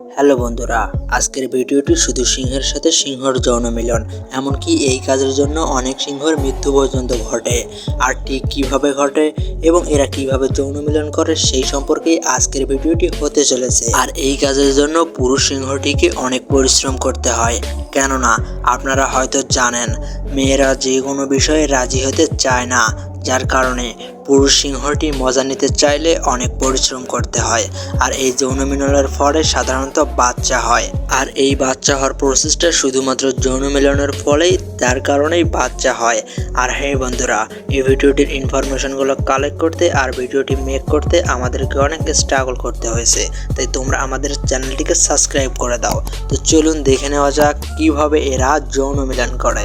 Hello বন্ধুরা, আজকের ভিডিওটি শুধু সিংহের সাথে সিংহর যৌন মিলন, এমনকি এই কাজের জন্য অনেক সিংহর মৃত্যু পর্যন্ত ঘটে। আর ঠিক কীভাবে ঘটে এবং এরা কীভাবে যৌন মিলন করে সেই সম্পর্কেই আজকের ভিডিওটি হতে চলেছে। আর এই কাজের জন্য পুরুষ সিংহটিকে অনেক পরিশ্রম করতে হয়। কেননা, আপনারা হয়তো জানেন, মেয়েরা যে কোনো বিষয়ে রাজি হতে চায় না। যার কারণে পুরুষ সিংহটি মজা নিতে চাইলে অনেক পরিশ্রম করতে হয়, আর এই যৌন মিলনের ফলে সাধারণত বাচ্চা হয়। আর এই বাচ্চা হওয়ার প্রসেসটা শুধুমাত্র যৌন মিলনের ফলেই তার কারণেই বাচ্চা হয়। আর হ্যাঁ বন্ধুরা, এই ভিডিওটির ইনফরমেশনগুলো কালেক্ট করতে আর ভিডিওটি মেক করতে আমাদেরকে অনেক স্ট্রাগল করতে হয়েছে। তাই তোমরা আমাদের চ্যানেলটিকে সাবস্ক্রাইব করে দাও। তো চলুন দেখে নেওয়া যাক কীভাবে এরা যৌন মিলন করে।